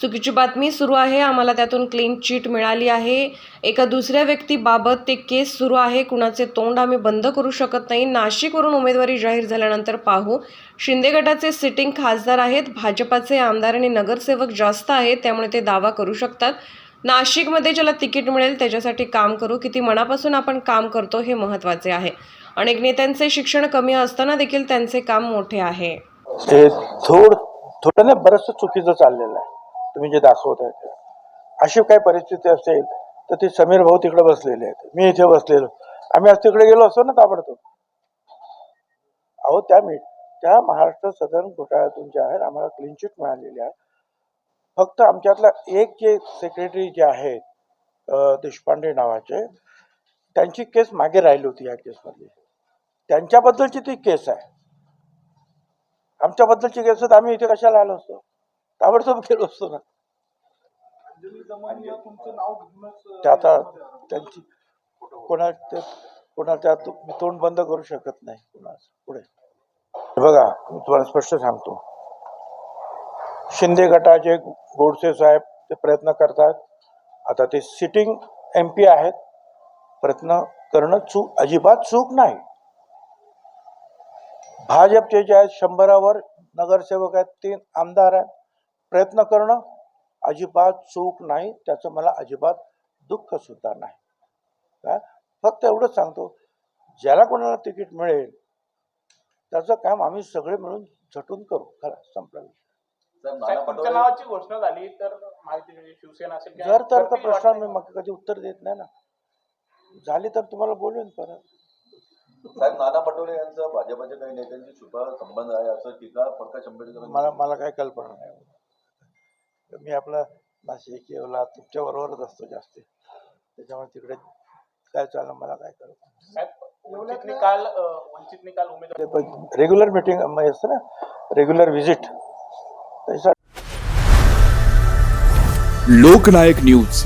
चुकीची बातमी सुरू आहे. आम्हाला त्यातून क्लीन चिट मिळाली आहे. एका दुसऱ्या व्यक्तीबाबत ते केस सुरू आहे. कुणाचे तोंड आम्ही बंद करू शकत नाही. नाशिकवरून उमेदवारी जाहीर झाल्यानंतर पाहू. शिंदे गटाचे सिटिंग खासदार आहेत. भाजपाचे आमदार आणि नगरसेवक जास्त आहेत. त्यामुळे ते दावा करू शकतात. नाशिकमध्ये ज्याला तिकीट मिळेल त्याच्यासाठी काम करू. किती मनापासून आपण काम करतो हे महत्त्वाचे आहे. अनेक नेत्यांचे शिक्षण कमी असताना देखील त्यांचे काम मोठे आहे. हे थोड थोडं ना बरंच चुकीचं चाललेलं आहे. तुम्ही जे दाखवत आहे ते. अशी काही परिस्थिती असेल तर ते समीर भाऊ तिकडे बसलेले आहेत. मी इथे बसलेलो. आम्ही आज तिकडे गेलो असतो ना ताबडतोब. अहो त्या मी त्या महाराष्ट्र सदन घोटाळ्यातून ज्या आहेत आम्हाला क्लीन चिट मिळालेली आहे. फक्त आमच्यातला एक जे सेक्रेटरी जे आहेत देशपांडे नावाचे त्यांची केस मागे राहिली होती या केसमध्ये त्यांच्याबद्दलची ती केस आहे. आमच्याबद्दलची केस तर आम्ही इथे कशाला आलो असतो? ताबडतोब खेळ असतो ना. ते आता त्यांची कोणा ते कोणाच्या मी तोंड बंद करू शकत नाही. कोणाच पुढे. बघा मी तुम्हाला स्पष्ट सांगतो. शिंदे गटाचे गोडसे साहेब ते प्रयत्न करतात. आता ते सिटिंग एम पी आहेत. प्रयत्न करणं चूक अजिबात चूक नाही. भाजपचे जे आहेत शंभरावर नगरसेवक आहेत तीन आमदार आहेत. प्रयत्न करणं अजिबात चूक नाही त्याचं मला अजिबात दुःख सुद्धा नाही. काय फक्त एवढंच सांगतो ज्याला कोणाला तिकीट मिळेल त्याचं काम आम्ही सगळे मिळून झटून करू. खरं संपला नावाची घोषणा झाली तर माहिती शिवसेना असेल जर तर प्रश्न. मी मग कधी उत्तर देत नाही ना. झाली तर तुम्हाला बोलवेन परत. साहेब नाना पटोले यांचा भाजपच्या काही नेत्यांशी छुपा संबंध आहे असं टीका प्रकाश आंबेडकर मला मला काही कल्पना नाही. मी आपला नाशिक येवला तुमच्या बरोबरच असतो जास्ती. त्याच्यामुळे तिकडे काय चाललं मला काय उमेदवार रेग्युलर मिटिंग असतं ना रेग्युलर व्हिजिट लोकनायक न्यूज.